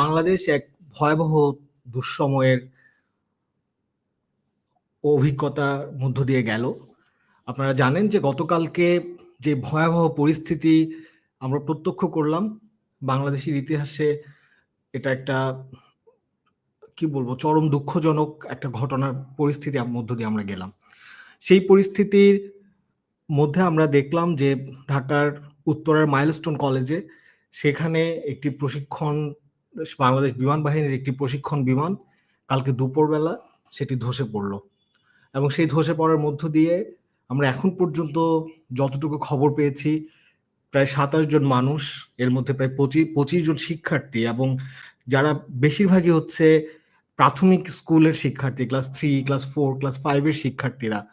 বাংলাদেশ এক ভয়াবহ দুঃসময়ের অভিজ্ঞতার মধ্য দিয়ে গেল। আপনারা জানেন যে গতকালকে যে ভয়াবহ পরিস্থিতি আমরা প্রত্যক্ষ করলাম, বাংলাদেশের ইতিহাসে এটা একটা, কি বলব, চরম দুঃখজনক একটা ঘটনার পরিস্থিতি মধ্য দিয়ে আমরা গেলাম। সেই পরিস্থিতির মধ্যে আমরা দেখলাম যে ঢাকার উত্তরের মাইলস্টোন কলেজে সেখানে একটি প্রশিক্ষণ বাংলাদেশ বিমান বাহিনীর একটি প্রশিক্ষণ বিমান কালকে দুপুরবেলা সেটি ধসে পড়ল। এবং সেই ধসে পড়ার মধ্য দিয়ে আমরা এখন পর্যন্ত যতটুকু খবর পেয়েছি, প্রায় সাতাশ জন মানুষ, এর মধ্যে প্রায় পঁচিশ পঁচিশ জন শিক্ষার্থী এবং যারা বেশিরভাগই হচ্ছে প্রাথমিক স্কুলের শিক্ষার্থী, class three, class four, class ফাইভের শিক্ষার্থীরা।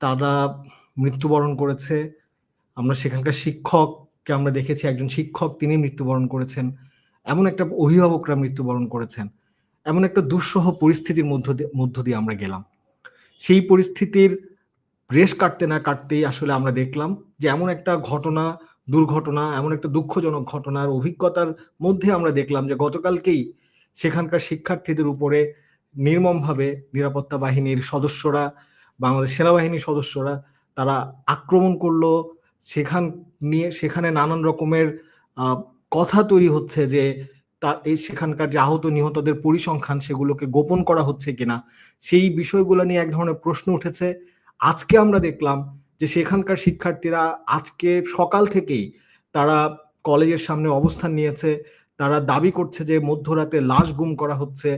তারা মৃত্যুবরণ করেছে। আমরা সেখানকার শিক্ষককে আমরা দেখেছি, একজন শিক্ষক তিনি মৃত্যুবরণ করেছেন। এমন একটা অভিভাবকরা মৃত্যুবরণ করেছেন, এমন একটা দুঃসহ পরিস্থিতির মধ্য মধ্য দিয়ে আমরা গেলাম। সেই পরিস্থিতির রেশ কাটতে না কাটতেই আসলে আমরা দেখলাম যে এমন একটা ঘটনা, দুর্ঘটনা, এমন একটা দুঃখজনক ঘটনার অভিজ্ঞতার মধ্যে আমরা দেখলাম যে গতকালকেই সেখানকার শিক্ষার্থীদের উপরে নির্মমভাবে নিরাপত্তা বাহিনীর সদস্যরা, বাংলাদেশ সেনাবাহিনীর সদস্যরা তারা আক্রমণ করল। সেখান নিয়ে, সেখানে নানান রকমের কথা তৈরি হচ্ছে যে তা এই সেখানকার যে আহত নিহতদের পরিসংখ্যান সেগুলোকে গোপন করা হচ্ছে কিনা, সেই বিষয়গুলো নিয়ে এক ধরনের প্রশ্ন উঠেছে। আজকে আমরা দেখলাম যে সেখানকার শিক্ষার্থীরা আজকে সকাল থেকেই তারা কলেজের সামনে অবস্থান নিয়েছে, তারা দাবি করছে যে মধ্যরাতে লাশ গুম করা হচ্ছে।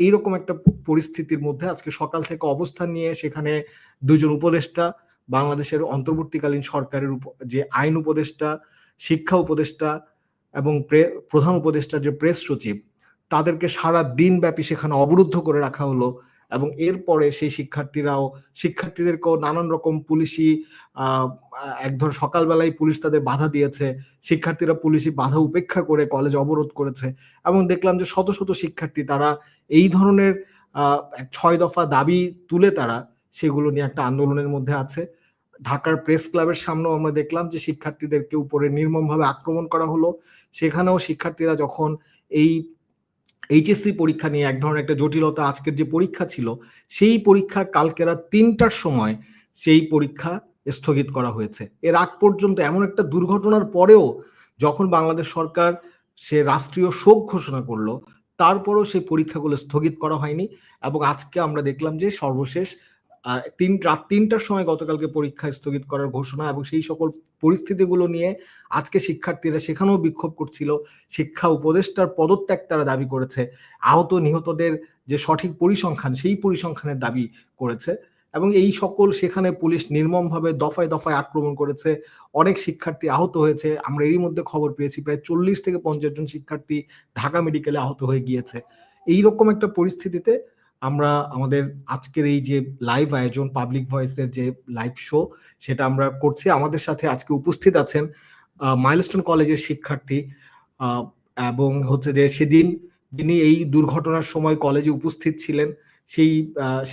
এইরকম একটা পরিস্থিতির মধ্যে আজকে সকাল থেকে অবস্থান নিয়ে সেখানে দুজন উপদেষ্টা, বাংলাদেশের অন্তর্বর্তীকালীন সরকারের যে আইন উপদেষ্টা, শিক্ষা উপদেষ্টা এবং প্রধান উপদেষ্টার যে প্রেস সচিব, তাদেরকে সারা দিন ব্যাপী সেখানে অবরুদ্ধ করে রাখা হলো এবং এরপরে সেই শিক্ষার্থীরাও, শিক্ষার্থীদেরকেও নানান রকম পুলিশি এক ধর সকালবেলায় পুলিশ তাদের বাধা দিয়েছে, শিক্ষার্থীরা পুলিশি বাধা উপেক্ষা করে কলেজ অবরোধ করেছে এবং দেখলাম যে শত শত শিক্ষার্থী তারা এই ধরনের ছয় দফা দাবি তুলে তারা সেগুলো নিয়ে একটা আন্দোলনের মধ্যে আছে। ঢাকার প্রেস ক্লাবের সামনেও আমরা দেখলাম যে শিক্ষার্থীদেরকে উপরে নির্মমভাবে আক্রমণ করা হলো। সেখানেও শিক্ষার্থীরা যখন এই এইচএসসি পরীক্ষা নিয়ে এক ধরনের একটা জটিলতা আজকের যে পরীক্ষা ছিল, সেই পরীক্ষা কালকেরা তিনটার সময় সেই পরীক্ষা স্থগিত করা হয়েছে। এর আগ পর্যন্ত এমন একটা দুর্ঘটনার পরেও যখন বাংলাদেশ সরকার সে রাষ্ট্রীয় শোক ঘোষণা করল, তারপরও সেই পরীক্ষাগুলো স্থগিত করা হয়নি এবং আজকে আমরা দেখলাম যে সর্বশেষ তিন, রাত তিনটার সময় গতকালকে পরীক্ষা স্থগিত করার ঘোষণা এবং সেই সকল পরিস্থিতিগুলো নিয়ে আজকে শিক্ষার্থীরা সেখানেও বিক্ষোভ করছিল। শিক্ষা উপদেষ্টার পদত্যাগ তারা দাবি করেছে। আহত, নিহতদের যে সঠিক পরিসংখ্যান, সেই পরিসংখ্যানের দাবি করেছে এবং এই সকল সেখানে পুলিশ নির্মমভাবে দফায় দফায় আক্রমণ করেছে। অনেক শিক্ষার্থী আহত হয়েছে। আমরা এরই মধ্যে খবর পেয়েছি, প্রায় চল্লিশ থেকে পঞ্চাশ জন শিক্ষার্থী ঢাকা মেডিকেলে আহত হয়ে গিয়েছে। এইরকম একটা পরিস্থিতিতে আমরা আমাদের আজকের এই যে লাইভ আয়োজন পাবলিক ভয়েসের যে লাইভ শো সেটা আমরা করছি। আমাদের সাথে আজকে উপস্থিত আছেন মাইলস্টোন কলেজের শিক্ষার্থী এবং হচ্ছে যে সেদিন যিনি এই দুর্ঘটনার সময় কলেজে উপস্থিত ছিলেন, সেই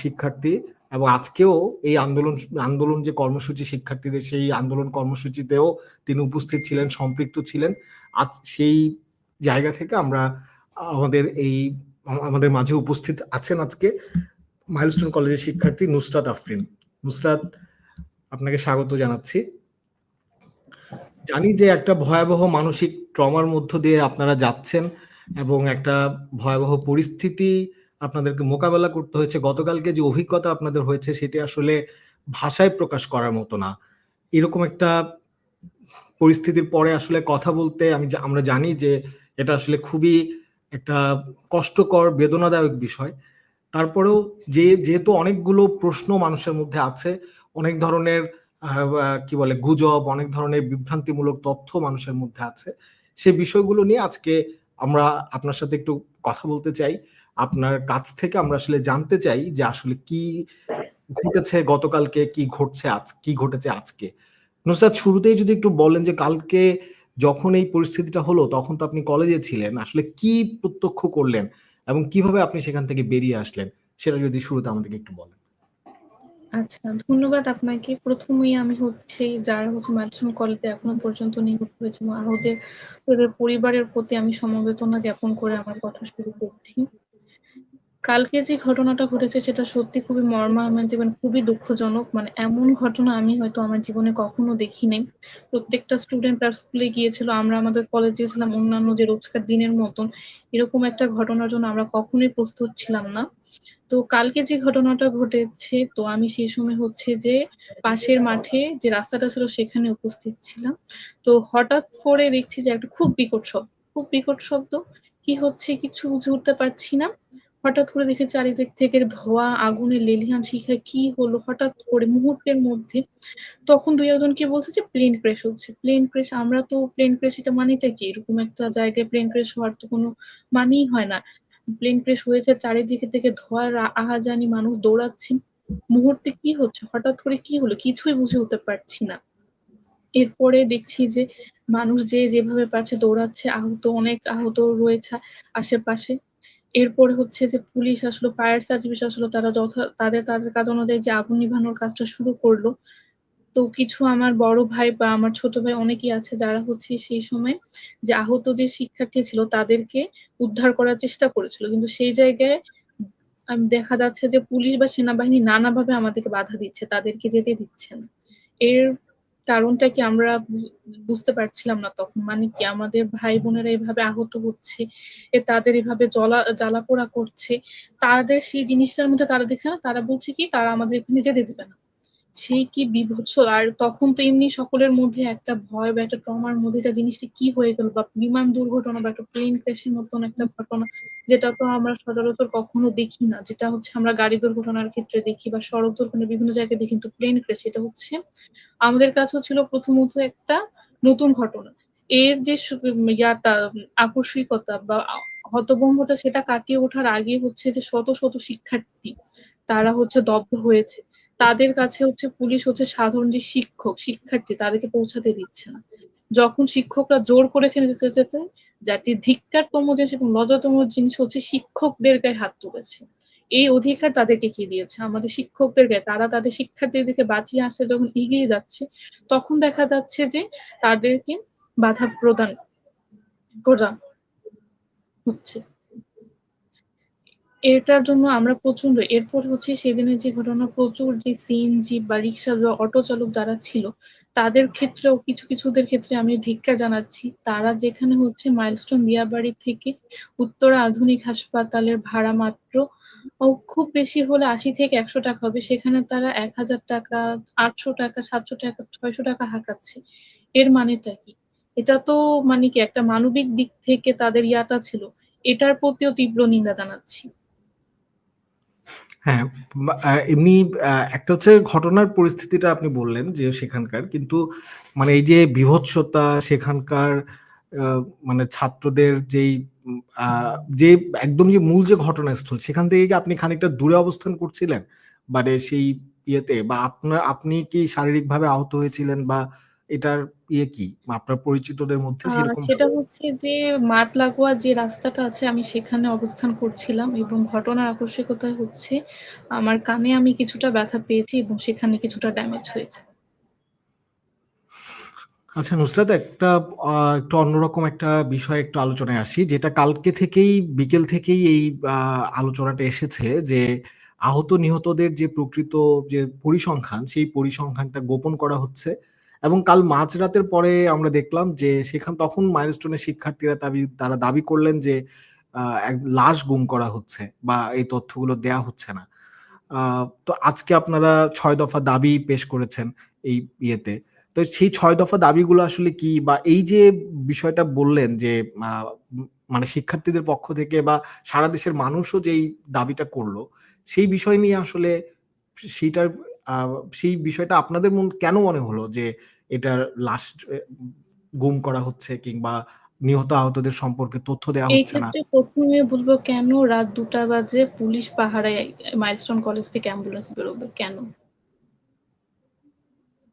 শিক্ষার্থী এবং আজকেও এই আন্দোলন আন্দোলন যে কর্মসূচি শিক্ষার্থীদের, সেই আন্দোলন কর্মসূচিতেও তিনি উপস্থিত ছিলেন, সম্পৃক্ত ছিলেন। আজ সেই জায়গা থেকে আমরা আমাদের এই আমাদের মাঝে উপস্থিত আছেন আজকে মাইলস্টোন কলেজের শিক্ষার্থী নুসরাত আফরিন। নুসরাত, আপনাকে স্বাগত জানাচ্ছি। জানি যে একটা ভয়াবহ মানসিক ট্রমার মধ্য দিয়ে আপনারা যাচ্ছেন এবং একটা ভয়াবহ পরিস্থিতি আপনাদেরকে মোকাবেলা করতে হয়েছে। গতকালকে যে অভিজ্ঞতা আপনাদের হয়েছে সেটি আসলে ভাষায় প্রকাশ করার মতো না। এরকম একটা পরিস্থিতির পরে আসলে কথা বলতে আমি আমরা জানি যে এটা আসলে খুবই একটা কষ্টকর, বেদনাদায়ক বিষয়। তারপরেও যে, যেহেতু অনেকগুলো প্রশ্ন মানুষের মধ্যে আছে, অনেক ধরনের কি বলে, গুজব, অনেক ধরনের বিভ্রান্তিমূলক তথ্য মানুষের মধ্যে আছে, সে বিষয়গুলো নিয়ে আজকে আমরা আপনার সাথে একটু কথা বলতে চাই। আপনার কাছ থেকে আমরা আসলে জানতে চাই যে আসলে কি ঘটেছে গতকালকে, কি ঘটছে আজ, কি ঘটেছে আজকে। নুসরাত, শুরুতেই যদি একটু বলেন যে কালকে যখন এই পরিস্থিতিটা হলো তখন তো আপনি কলেজে ছিলেন আসলে কি প্রত্যক্ষ করলেন এবং কীভাবে আপনি সেখান থেকে বেরিয়ে আসলেন সেটা যদি শুরুতে আমাদেরকে একটু বলেন আচ্ছা, ধন্যবাদ আপনাকে। প্রথমেই আমি হচ্ছে যারা হচ্ছে মাধ্যম কলেজে এখনও পর্যন্ত নিহত হয়েছে আহতের পরিবারের প্রতি আমি সমবেদনা জ্ঞাপন করে আমার কথা শুরু করছি। কালকে যে ঘটনাটা ঘটেছে সেটা সত্যি খুবই মর্মান্তিক এবং খুবই দুঃখজনক। মানে এমন ঘটনা আমি হয়তো আমার জীবনে কখনো দেখি নাই। প্রত্যেকটা স্টুডেন্ট তার স্কুলে গিয়েছিল। আমরা আমাদের কলেজে ছিলাম অন্যান্য যে রোজকার দিনের মতন। এরকম একটা ঘটনার জন্য আমরা কখনোই প্রস্তুত ছিলাম না। তো কালকে যে ঘটনাটা ঘটেছে তো আমি সেই সময় হচ্ছে যে পাশের মাঠে যে রাস্তাটা ছিল সেখানে উপস্থিত ছিলাম। তো হঠাৎ করে দেখছি যে একটা খুব বিকট শব্দ, খুব বিকট শব্দ। কি হচ্ছে কিছু বুঝে উঠতে পারছি না। হঠাৎ করে দেখি চারিদিক থেকে ধোঁয়া, আগুনের লেলিহান শিখা কি হলো হঠাৎ করে মুহূর্তের মধ্যে। তখন ২ ১ জনকে বলছে যে প্লেন ক্র্যাশ হচ্ছে। প্লেন ক্র্যাশ আমরা তো প্লেন ক্র্যাশ এটা মানেটা কি? এরকম একটা জায়গায় প্লেন ক্র্যাশ হওয়ার তো কোনো মানেই হয় না। প্লেন ক্র্যাশ হয়েছে চারিদিকে থেকে ধোঁয়ার আহাজানি মানুষ দৌড়াচ্ছে। মুহূর্তে কি হচ্ছে? হঠাৎ করে কি হলো? কিছুই বুঝে উঠতে পারছি না। এরপরে দেখছি যে মানুষ যে যেভাবে পারছে দৌড়াচ্ছে, আহত অনেক আহত রয়েছে আশেপাশে। এরপরে হচ্ছে যে পুলিশ আসলো, ফায়ার সার্ভিস আসলো তারা যথা তাদের তাদের কাজ অনুযায়ী যে আগুন নিভানোর কাজটা শুরু করল তো কিছু আমার বড় ভাই বা আমার ছোট ভাই অনেকেই আছে যারা হচ্ছে সেই সময় যে আহত যে শিক্ষার্থী ছিল তাদেরকে উদ্ধার করার চেষ্টা করেছিল। কিন্তু সেই জায়গায় দেখা যাচ্ছে যে পুলিশ বা সেনাবাহিনী নানাভাবে আমাদেরকে বাধা দিচ্ছে। তাদেরকে যেতে দিচ্ছে না। এর কারণটা কি আমরা বুঝতে পারছিলাম না তখন। মানে কি আমাদের ভাই-বোনেরা এভাবে আহত হচ্ছে, এ তাদের এভাবে জলা জ্বালাপোড়া করছে। তাদের সেই জিনিসটার মধ্যে তারা দেখছে না, তারা বলছে কি তারা আমাদের এখানে যেতে দেবে না। সেই কি বিভৎস! আর তখন তো এমনি সকলের মধ্যে একটা ভয় বা একটা ট্রমার মধ্যে এটা জিনিসটা কি হয়ে গেল বা বিমান দুর্ঘটনা বা একটা প্লেন ক্র্যাশ এর মতন একটা ঘটনা যেটা তো আমরা সচরাচর কখনো দেখি না। যেটা হচ্ছে আমরা গাড়ি দুর্ঘটনার ক্ষেত্রে দেখি বা সড়ক দুর্ঘটনা বিভিন্ন জায়গায় দেখি কিন্তু প্লেন ক্র্যাশ এটা হচ্ছে আমাদের কাছেও ছিল প্রথমত একটা নতুন ঘটনা। এর যে সু ইয়াটা আকস্মিকতা বা হতভম্বটা সেটা কাটিয়ে ওঠার আগে হচ্ছে যে শত, শত শিক্ষার্থী তারা হচ্ছে দগ্ধ হয়েছে। তাদের কাছে হচ্ছে পুলিশ হচ্ছে সাধারণ যে শিক্ষক, শিক্ষার্থী তাদেরকে পৌঁছাতে দিচ্ছে না। যখন শিক্ষকরা জোর করে এখানে যেতে, ধিক্কারতম জিনিস এবং জিনিস হচ্ছে শিক্ষকদের গায়ে হাত তুলেছে। এই অধিকার তাদেরকে কে দিয়েছে? আমাদের শিক্ষকদের গায়ে। তারা তাদের শিক্ষার্থীদেরকে বাঁচিয়ে আসতে যখন এগিয়ে যাচ্ছে, তখন দেখা যাচ্ছে যে তাদেরকে বাধা প্রদান করা হচ্ছে। এটার জন্য আমরা প্রচণ্ড এরপর হচ্ছে সেদিনের যে ঘটনা প্রচুর যে সিএনজি বা রিক্সা বা অটো চালক যারা ছিল, তাদের ক্ষেত্রেও কিছু, কিছুদের ক্ষেত্রে আমি ধিক্কার জানাচ্ছি। তারা যেখানে হচ্ছে মাইলস্টোন দিয়াবাড়ি থেকে উত্তরা আধুনিক হাসপাতালের ভাড়া মাত্র খুব বেশি হলে ৳৮০-১০০ হবে। সেখানে তারা ৳১,০০০, ৳৮০০, ৳৭০০, ৳৬০০ হাঁকাচ্ছে। এর মানেটা কি? এটা তো মানে কি একটা মানবিক দিক থেকে তাদের ইয়াটা ছিল। এটার প্রতিও তীব্র নিন্দা জানাচ্ছি। হ্যাঁ, এমনি একটা হচ্ছে ঘটনার পরিস্থিতিটা আপনি বললেন যে সেখানকার। কিন্তু মানে এই যে বিভৎসতা সেখানকার মানে ছাত্রদের যেই যে একদম যে মূল যে ঘটনাস্থল সেখান থেকে কি আপনি খানিকটা দূরে অবস্থান করছিলেন? মানে সেই ইয়েতে বা আপনার আপনি কি শারীরিকভাবে আহত হয়েছিলেন বা এটার ইয়ে কি? আপনার পরিচিতদের মধ্যে সেরকম সেটা হচ্ছে যে মাঠ লাগোয়া যে রাস্তাটা আছে আমি সেখানে অবস্থান করছিলাম এবং ঘটনার আকস্মিকতা হচ্ছে আমার কানে আমি কিছুটা ব্যথা পেয়েছি এবং সেখানে কিছুটা ড্যামেজ হয়েছে। আচ্ছা নুসরাত একটা একটু অন্যরকম একটা বিষয়ে একটু আলোচনায় আসি। যেটা কালকে থেকেই বিকেল থেকেই এই আলোচনাটা এসেছে যে আহত নিহতদের যে প্রকৃত যে পরিসংখ্যান, সেই পরিসংখ্যানটা গোপন করা হচ্ছে। এবং কাল মাঝরাতের পরে আমরা দেখলাম যে সেখান, তখন মাইলস্টোনের শিক্ষার্থীরা দাবি, তারা দাবি করলেন যে লাশ গুম করা হচ্ছে বা এই তথ্যগুলো দেয়া হচ্ছে না। তো আজকে আপনারা ছয় দফা দাবি পেশ করেছেন এই ইয়েতে। তো সেই ছয় দফা দাবিগুলো আসলে কি? বা এই যে বিষয়টা বললেন যে মানে শিক্ষার্থীদের পক্ষ থেকে বা সারা দেশের মানুষও যেই দাবিটা করল, সেই বিষয় নিয়ে আসলে সেইটার সেই বিষয়টা আপনাদের মন, কেন মনে হলো যে এটার লাস্ট গুম করা হচ্ছে কিংবা নিহত আহতদের সম্পর্কে তথ্য এই হচ্ছে না? ১ম এ কেন রাত ২টা বাজে পুলিশ পাহারায় মাইলস্টোন কলেজ থেকে অ্যাম্বুলেন্স বেরোবে? কেন?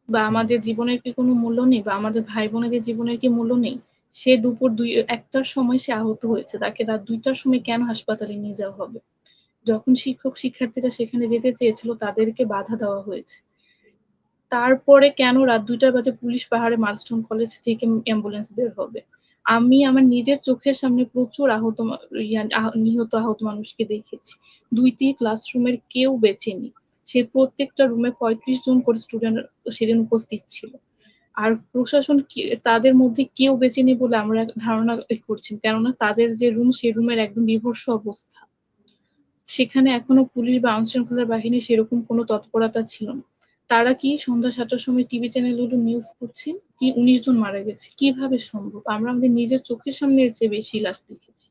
বা আমাদের জীবনের কি কোনো মূল্য নেই? বা আমাদের ভাই-বোনেদের জীবনের কি মূল্য নেই? সে দুপুর দুই, একটার সময় সে আহত হয়েছে। তাকে রাত দুইটার সময় কেন হাসপাতালে নিয়ে যাওয়া হবে? যখন শিক্ষক শিক্ষার্থীরা সেখানে যেতে চেয়েছিল, তাদেরকে বাধা দেওয়া হয়েছে। তারপরে কেন রাত দুইটার বাজে পুলিশ পাহাড়ে মাইলস্টোন কলেজ থেকে অ্যাম্বুলেন্স বের হবে? আমি আমার নিজের চোখের সামনে প্রচুর আহত নিহত আহত মানুষকে দেখেছি। ২ টি ক্লাসরুমের কেউ বেঁচে নেই। সেই প্রত্যেকটা রুমে ৩৫ জন করে স্টুডেন্ট, সেদিন উপস্থিত ছিল। আর প্রশাসন তাদের মধ্যে কেউ বেঁচে বলে আমরা ধারণা করছি। কেননা তাদের যে রুম সেই রুমের একদম বিভর্ষ অবস্থা। সেখানে এখনও পুলিশ বা আইনশৃঙ্খলা বাহিনী সেরকম কোনো তৎপরতা ছিল না। তারা কি সন্ধ্যা সাতটার সময় টিভি চ্যানেলগুলো নিউজ করছে কি ১৯ জন মারা গেছে। কীভাবে সম্ভব? আমরা আমাদের নিজের চোখের সামনে এর চেয়ে বেশি লাশ দেখেছি।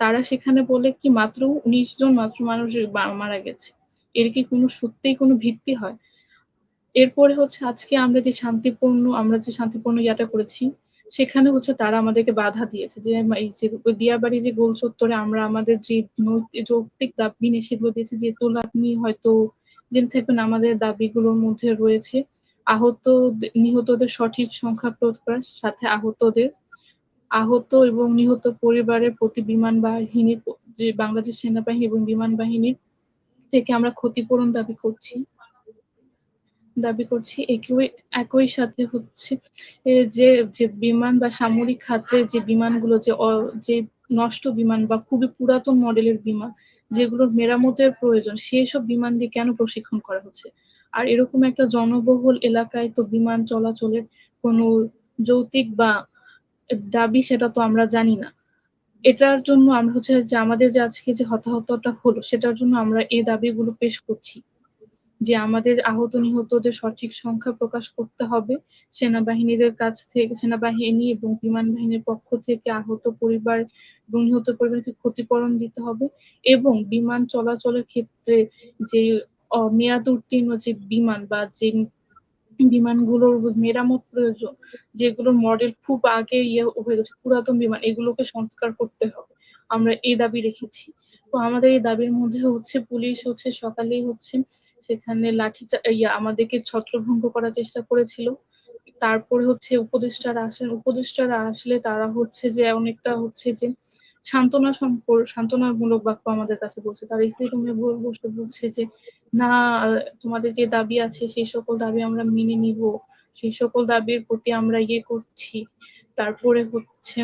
তারা সেখানে বলে কি মাত্র ১৯ জন মাত্র মানুষ মারা গেছে। এর কি কোনো সত্যিই কোনো ভিত্তি হয়? এরপরে হচ্ছে আজকে আমরা যে শান্তিপূর্ণ আমরা যে শান্তিপূর্ণ ইয়াটা করেছি, সেখানে হচ্ছে তারা আমাদেরকে বাধা দিয়েছে। যে এই যে দিয়াবাড়ি যে গোল চত্বরে আমরা আমাদের যে যৌক্তিক দাবি সেগুলো দিয়েছি যেহেতু আপনি হয়তো জেনে থাকবেন আমাদের দাবিগুলোর মধ্যে রয়েছে আহত নিহতদের সঠিক সংখ্যা প্রকাশ, সাথে আহতদের আহত এবং নিহত পরিবারের প্রতি বিমান বাহিনীর যে বাংলাদেশ সেনাবাহিনী এবং বিমান বাহিনীর থেকে আমরা ক্ষতিপূরণ দাবি করছি। দাবি করছি একই একই সাথে হচ্ছে যে, যে বিমান বা সামরিক খাতের যে বিমানগুলো যে যে নষ্ট বিমান বা খুবই পুরাতন মডেলের বিমান, যেগুলোর মেরামতের প্রয়োজন, সেসব বিমান দিয়ে কেন প্রশিক্ষণ করা হচ্ছে? আর এরকম একটা জনবহুল এলাকায় তো বিমান চলাচলের কোনো যৌক্তিক বা দাবি সেটা তো আমরা জানি না। এটার জন্য আমরা হচ্ছে যে আমাদের যে আজকে যে হতাহতটা হলো সেটার জন্য আমরা এই দাবিগুলো পেশ করছি। যে আমাদের আহত নিহতদের সঠিক সংখ্যা প্রকাশ করতে হবে। সেনাবাহিনীদের কাছ থেকে সেনাবাহিনী এবং বিমান বাহিনীর পক্ষ থেকে আহত পরিবার এবং নিহত পরিবারকে ক্ষতিপূরণ দিতে হবে এবং বিমান চলাচলের ক্ষেত্রে যে মেয়াদ উত্তীর্ণ যে বিমান বা যে বিমানগুলোর মেরামত প্রয়োজন, যেগুলোর মডেল খুব আগে ইয়ে হয়ে গেছে, পুরাতন বিমান এগুলোকে সংস্কার করতে হবে। আমরা এই দাবি রেখেছি। তো আমাদের এই দাবির মধ্যে হচ্ছে পুলিশ হচ্ছে সকালেই হচ্ছে সেখানে লাঠিচা ইয়া আমাদেরকে ছত্রভঙ্গ করার চেষ্টা করেছিল। তারপরে হচ্ছে উপদেষ্টারা আসেন। উপদেষ্টারা আসলে তারা হচ্ছে যে অনেকটা হচ্ছে যে সান্ত্বনা সম্পর সান্ত্বনামূলক বাক্য আমাদের কাছে বলছে। তারা এসি রুমে বসে বলছে যে, "না তোমাদের যে দাবি আছে সেই সকল দাবি আমরা মেনে নিবো। সেই সকল দাবির প্রতি আমরা ইয়ে করছি।" তারপরে হচ্ছে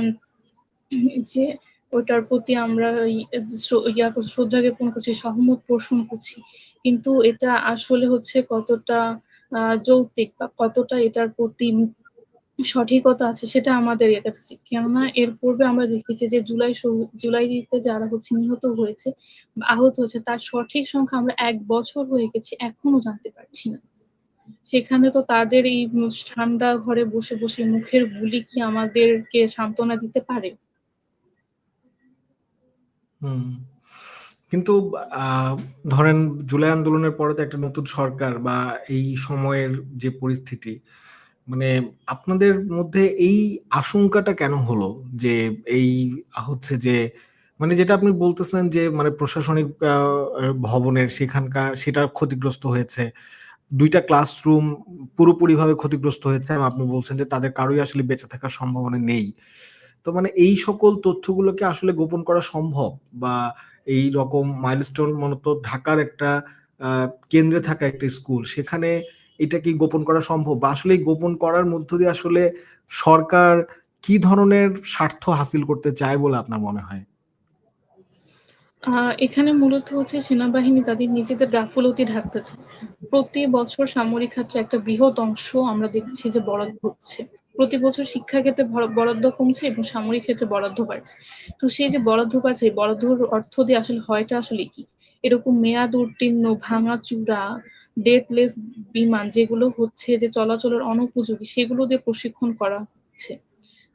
যে ওটার প্রতি আমরা ইয়া শ্রদ্ধা জ্ঞাপন করছি, সহমত পোষণ করছি। কিন্তু এটা আসলে হচ্ছে কতটা যৌক্তিক বা কতটা এটার প্রতি সঠিকতা আছে সেটা আমাদের কাছে কেননা এর পূর্বে আমরা দেখেছি যে জুলাই জুলাইতে যারা হচ্ছে নিহত হয়েছে আহত হয়েছে তার সঠিক সংখ্যা আমরা এক বছর হয়ে গেছি এখনও জানতে পারছি না। সেখানে তো তাদের এই ঠান্ডা ঘরে বসে, বসে মুখের বুলি কি আমাদেরকে সান্ত্বনা দিতে পারে? হুম। কিন্তু ধরেন জুলাই আন্দোলনের পরে তো একটা নতুন সরকার বা এই সময়ের যে পরিস্থিতি, মানে আপনাদের মধ্যে এই আশঙ্কাটা কেন হলো? যে এই হচ্ছে যে মানে যেটা আপনি বলতেছেন যে মানে প্রশাসনিক ভবনের সেখানকার সেটা ক্ষতিগ্রস্ত হয়েছে। ২ টা ক্লাসরুম পুরোপুরিভাবে ক্ষতিগ্রস্ত হয়েছে আপনি বলছেন যে তাদের কারোই আসলে বেঁচে থাকার সম্ভাবনা নেই। তো মানে এই সকল তথ্যগুলোকে আসলে গোপন করা সম্ভব? বা এইরকম মাইলস্টোন মূলত ঢাকার একটা কেন্দ্রে থাকা একটা স্কুল। সেখানে এটা কি গোপন করা সম্ভব? বা আসলে গোপন করার মধ্য দিয়ে আসলে সরকার কি ধরনের স্বার্থ হাসিল করতে চায় বলে আপনার মনে হয়? এখানে মূলত হচ্ছে সেনাবাহিনী তাদের নিজেদের গাফলতি ঢাকতে। প্রতি বছর সামরিক খাতে একটা বৃহৎ অংশ আমরা দেখছি যে বরাদ্দ হচ্ছে। প্রতি বছর শিক্ষা ক্ষেত্রে বরাদ্দ কমছে এবং সামরিক ক্ষেত্রে বরাদ্দ বাড়ছে। তো সেই যে বরাদ্দ বাড়ছে, বরাদ্দর অর্থ দিয়ে আসলে হয়টা আসলে কি? এরকম মেয়াদ উত্তীর্ণ, ভাঙা চূড়া ডেটলেস বিমান যেগুলো হচ্ছে যে চলাচলের অনুপযোগী সেগুলো দিয়ে প্রশিক্ষণ করা হচ্ছে।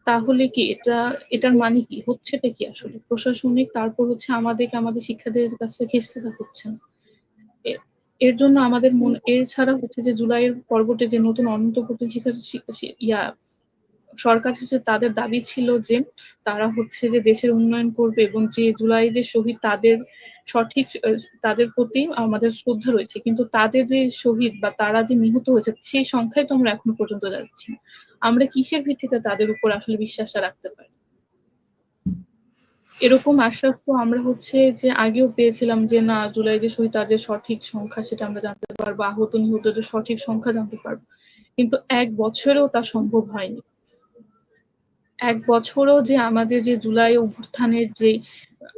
তাহলে কি এটা এটার মানে কি? হচ্ছেটা কি আসলে? প্রশাসনিক তারপর হচ্ছে আমাদেরকে আমাদের শিক্ষার্থীদের কাছ ঘেঁষতে হচ্ছে না। এর জন্য আমাদের মন এর ছাড়া হচ্ছে যে জুলাইয়ের পরবর্তী যে নতুন অনন্ত শিক্ষা শি শি ইয়া সরকার হিসেবে তাদের দাবি ছিল যে তারা হচ্ছে যে দেশের উন্নয়ন করবে এবং যে জুলাই যে শহীদ তাদের সঠিক তাদের প্রতি আমাদের শ্রদ্ধা রয়েছে। কিন্তু তাদের যে শহীদ বা তারা যে নিহত হয়েছে সেই সংখ্যায় তো আমরা এখনও পর্যন্ত যাচ্ছি আমরা কিসের ভিত্তিতে তাদের উপর আসলে বিশ্বাসটা রাখতে পারি? এরকম আশ্বাস তো আমরা হচ্ছে যে আগেও পেয়েছিলাম যে না, জুলাই যে শহীদ তার যে সঠিক সংখ্যা সেটা আমরা জানতে পারব, আহত, নিহতদের সঠিক সংখ্যা জানতে পারব কিন্তু এক বছরেও তা সম্ভব হয়নি এক বছরও যে আমাদের যে জুলাই অভ্যুত্থানের যে,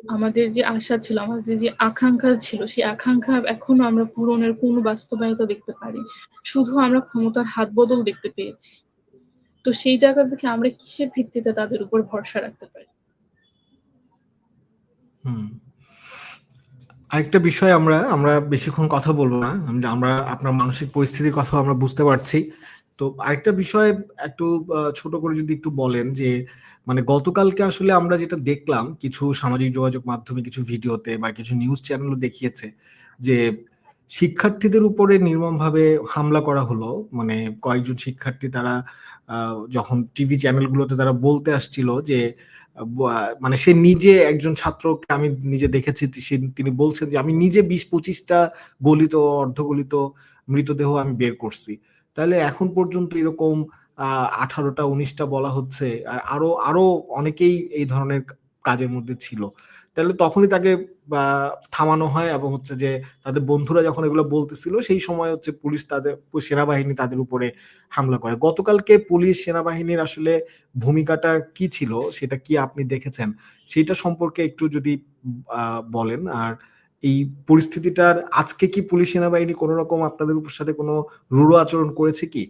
আমাদের যে আশা ছিল, আমাদের যে আকাঙ্ক্ষা ছিল, সেই আকাঙ্ক্ষা এখনও আমরা পূরণের কোনো বাস্তবায়িত দেখতে পারি শুধু আমরা ক্ষমতার হাত বদল দেখতে পেয়েছি। তো সেই জায়গা থেকে আমরা কিসের ভিত্তিতে তাদের উপর ভরসা রাখতে পারি? আরেকটা বিষয় আমরা আমরা বেশিক্ষণ কথা বলব না। আমরা আপনার মানসিক পরিস্থিতির কথা আমরা বুঝতে পারছি। তো আরেকটা বিষয় একটু ছোট করে যদি একটু বলেন যে মানে গতকালকে আসলে আমরা যেটা দেখলাম, কিছু সামাজিক যোগাযোগ মাধ্যমে কিছু ভিডিওতে বা কিছু নিউজ চ্যানেলও দেখিয়েছে যে, শিক্ষার্থীদের উপরে নির্মমভাবে হামলা করা হলো। মানে কয়েকজন শিক্ষার্থী তারা যখন টিভি চ্যানেলগুলোতে তারা বলতে আসছিল যে মানে সে নিজে একজন ছাত্রকে আমি নিজে দেখেছি তিনি বলছেন যে, আমি নিজে বিশ পঁচিশটা গলিত, অর্ধগলিত মৃতদেহ আমি বের করছি। তাহলে এখন পর্যন্ত এরকম আঠারোটা, উনিশটা বলা হচ্ছে, আর আরও আরও অনেকেই এই ধরনের কাজের মধ্যে ছিল। তাহলে তখনই তাকে থামানো হয় এবং হচ্ছে যে তাদের বন্ধুরা যখন এগুলো বলতেছিল, সেই সময় হচ্ছে পুলিশ তাদের, সেনাবাহিনী তাদের উপরে হামলা করে। গতকালকে পুলিশ সেনাবাহিনীর আসলে ভূমিকাটা কি ছিল, সেটা কি আপনি দেখেছেন? সেটা সম্পর্কে একটু যদি বলেন। আর এই পরিস্থিতিটার আজকে কি পুলিশ সেনাবাহিনী কোনো রকম আপনাদের উপর সাথে কোনো রূঢ় আচরণ করেছে কি?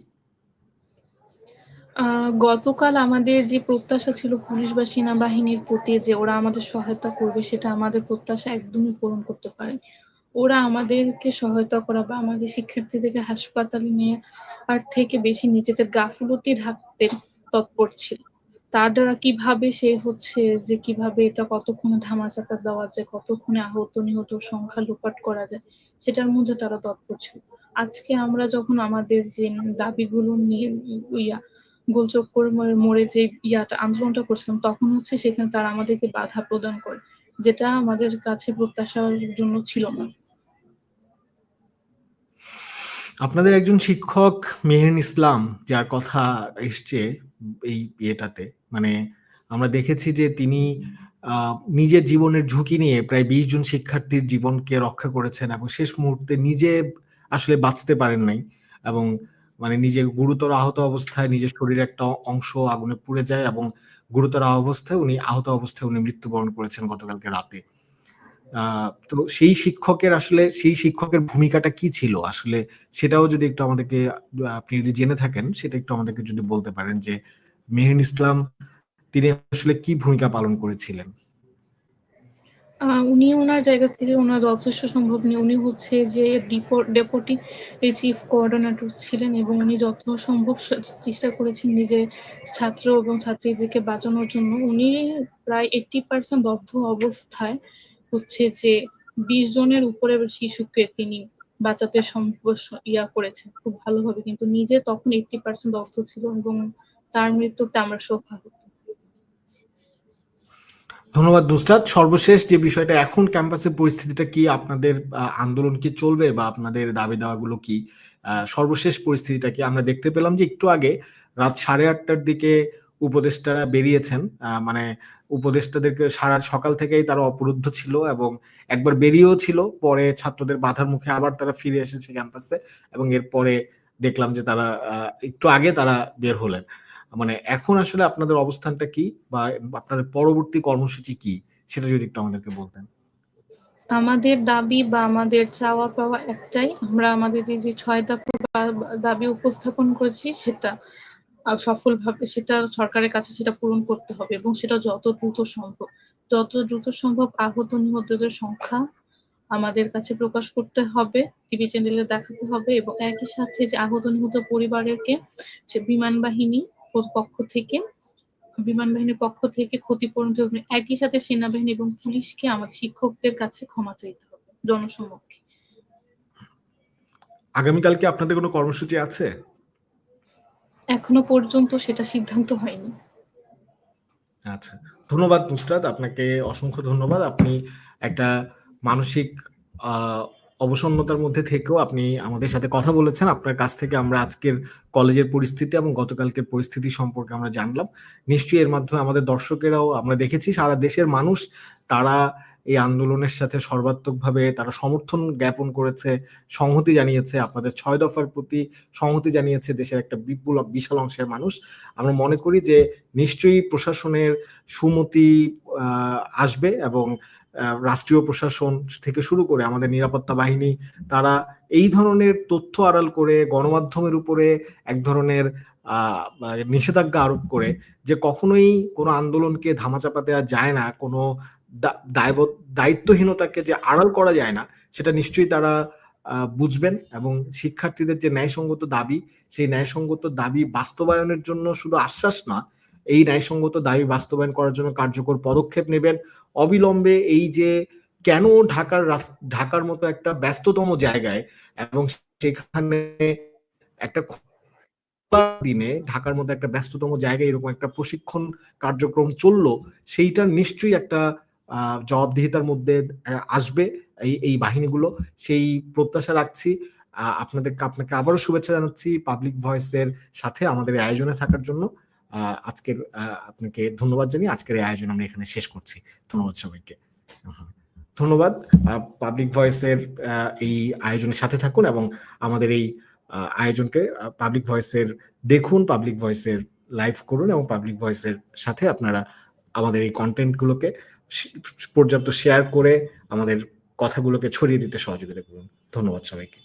গতকাল আমাদের যে প্রত্যাশা ছিল পুলিশ বা সেনাবাহিনীর প্রতি যে ওরা আমাদের সহায়তা করবে, সেটা আমাদের প্রত্যাশা একদমই পূরণ করতে পারে ওরা আমাদেরকে সহায়তা করা বা আমাদের শিক্ষার্থীদেরকে হাসপাতালে নিয়ে আর থেকে বেশি নিজেদের গাফলতি ঢাকতে তৎপর ছিল। তার দ্বারা কীভাবে সে হচ্ছে যে কীভাবে এটা কতক্ষণে ধামাচাপা দেওয়া যায়, কতক্ষণে আহত, নিহত সংখ্যা লোপাট করা যায়, সেটার মধ্যে তারা তৎপর ছিল। আজকে আমরা যখন আমাদের যে দাবিগুলো নিয়ে ইয়া গোলযোগ করে মরে- মরে যে ইয়াটা, আন্দোলনটা করছিলাম, তখন হচ্ছে সেখানে তারা আমাদেরকে বাধা প্রদান করে, যেটা আমাদের কাছে প্রত্যাশার জন্য ছিল না। আপনাদের একজন শিক্ষক মেহেরিন ইসলাম, যার কথা এসছে এই ইয়েটাতে মানে আমরা দেখেছি যে তিনি নিজের জীবনের ঝুঁকি নিয়ে প্রায় বিশ জন শিক্ষার্থীর জীবনকে রক্ষা করেছেন এবং শেষ মুহূর্তে নিজে আসলে বাঁচতে পারেন নাই এবং মানে নিজে গুরুতর আহত অবস্থায় নিজের শরীরের একটা অংশ আগুনে পুড়ে যায় এবং গুরুতর অবস্থায় উনি, আহত অবস্থায় উনি মৃত্যুবরণ করেছেন গতকালকে রাতে। তো সেই শিক্ষকের আসলে, সেই শিক্ষকের ভূমিকাটা কি ছিল? আসলে সেটাও যদি একটু আমাদেরকে আপনি যদি জেনে থাকেন, সেটা একটু আমাদেরকে যদি বলতে পারেন যে মেহেরিন ইসলাম, তিনি আসলে কি ভূমিকা পালন করেছিলেন? উনি ওনার জায়গা থেকে ওনার যথেষ্ট সম্ভব নেই উনি হচ্ছে যে ডেপুটি চিফ কোঅর্ডিনেটর ছিলেন এবং উনি যত সম্ভব চেষ্টা করেছেন নিজে ছাত্র এবং ছাত্রীদেরকে বাঁচানোর জন্য। উনি প্রায় এইটটি পার্সেন্ট দগ্ধ অবস্থায় হচ্ছে যে বিশ জনের উপরে শিশুকে তিনি বাঁচাতে সম্ভব ইয়া করেছেন, খুব ভালোভাবে। কিন্তু নিজে তখন এইটটি পার্সেন্ট দগ্ধ ছিল এবং তার মৃত্যুতে আমরা শোকাহত ধন্যবাদ নুসরাত। সর্বশেষ যে বিষয়টা, এখন ক্যাম্পাসের পরিস্থিতিটা কি? আপনাদের আন্দোলন কি চলবে বা আপনাদের দাবি দাওয়াগুলো কি সর্বশেষ পরিস্থিতিটা কি? আমরা দেখতে পেলাম যে একটু আগে রাত সাড়ে আটটার দিকে উপদেষ্টারা বেরিয়েছেন। মানে উপদেষ্টাদেরকে সারা সকাল থেকেই তারা অবরুদ্ধ ছিল এবং একবার বেরিয়েও ছিল। পরে ছাত্রদের বাধার মুখে আবার তারা ফিরে এসেছে ক্যাম্পাসে এবং এরপরে দেখলাম যে তারা একটু আগে তারা বের হলেন। মানে এখন আসলে আপনাদের অবস্থানটা কি? বা আপনাদের পরবর্তী কর্মসূচি কি? সেটা যদি একটু আমাদেরকে বলতেন। আমাদের দাবি বা আমাদের চাওয়া পাওয়া একটাই। আমরা আমাদের যে ছয় দাবি উপস্থাপন করেছি, সেটা সফলভাবে সেটা সরকারের কাছে সেটা পূরণ করতে হবে এবং সেটা যত দ্রুত সম্ভব, যত দ্রুত সম্ভব আহত নিহতদের সংখ্যা আমাদের কাছে প্রকাশ করতে হবে, টিভি চ্যানেলে দেখাতে হবে এবং একই সাথে যে আহত নিহত পরিবারকে বিমান বাহিনী পক্ষ থেকে বিমান বাহিনীর পক্ষ থেকে ক্ষতিপূরণ হবে। একই সাথে সেনাবাহিনী এবং পুলিশকে আমাদের শিক্ষকদের কাছে ক্ষমা চাইতে হবে জনসমক্ষে। আগামীকাল কি আপনাদের কোনো কর্মসূচি আছে? এখনও পর্যন্ত সেটা সিদ্ধান্ত হয়নি। আচ্ছা ধন্যবাদ নুসরাত আপনাকে অসংখ্য ধন্যবাদ। আপনি একটা মানসিক আহ, অবসন্নতার মধ্যে থেকেও আপনি আমাদের সাথে কথা বলেছেন। আপনার কাছ থেকে আমরা আজকের কলেজের পরিস্থিতি এবং গতকালকের পরিস্থিতি সম্পর্কে আমরা জানলাম। নিশ্চয়ই এর মাধ্যমে আমাদের দর্শকেরাও আমরা দেখেছি, সারা দেশের মানুষ তারা এই আন্দোলনের সাথে সর্বাত্মকভাবে তারা সমর্থন জ্ঞাপন করেছে, সংহতি জানিয়েছে। আপনাদের ছয় দফার প্রতি সংহতি জানিয়েছে দেশের একটা বিপুল, বিশাল অংশের মানুষ। আমরা মনে করি যে নিশ্চয়ই প্রশাসনের সুমতি আসবে এবং রাষ্ট্রীয় প্রশাসন থেকে শুরু করে আমাদের নিরাপত্তা বাহিনী, তারা এই ধরনের তথ্য আড়াল করে গণমাধ্যমের উপরে এক ধরনের নিষেধাজ্ঞা আরোপ করে যে কখনোই কোনো আন্দোলনকে ধামাচাপা দেওয়া যায় না, কোনো দায়িত্বহীনতাকে যে আড়াল করা যায় না, সেটা নিশ্চয়ই তারা বুঝবেন এবং শিক্ষার্থীদের যে ন্যায়সঙ্গত দাবি, সেই ন্যায়সঙ্গত দাবি বাস্তবায়নের জন্য শুধু আশ্বাস না, এই ন্যায়সঙ্গত দাবি বাস্তবায়ন করার জন্য কার্যকর পদক্ষেপ নেবেন। অবিলম্বে এই যে কেন ঢাকার ঢাকার মতো একটা ব্যস্ততম জায়গায় এবং সেখানে একটা দিনে ঢাকার মধ্যে একটা ব্যস্ততম জায়গায় এরকম একটা প্রশিক্ষণ কার্যক্রম চলল, সেইটা নিশ্চয়ই একটা জবাবদিহিতার মধ্যে আসবে এই এই বাহিনীগুলো। সেই প্রত্যাশা রাখছি। আপনাদের, আপনাকে আবারও শুভেচ্ছা জানাচ্ছি পাবলিক ভয়েসের সাথে আমাদের আয়োজনে থাকার জন্য। আজকের আপনাকে ধন্যবাদ জানিয়ে আজকের এই আয়োজন আমরা এখানে শেষ করছি। ধন্যবাদ সবাইকে। ধন্যবাদ। পাবলিক ভয়েসের এই আয়োজনের সাথে থাকুন এবং আমাদের এই আয়োজনকে পাবলিক ভয়েসের দেখুন পাবলিক ভয়েসের লাইভ করুন এবং পাবলিক ভয়েসের সাথে আপনারা আমাদের এই কন্টেন্টগুলোকে পর্যাপ্ত শেয়ার করে আমাদের কথাগুলোকে ছড়িয়ে দিতে সহযোগিতা করুন। ধন্যবাদ সবাইকে।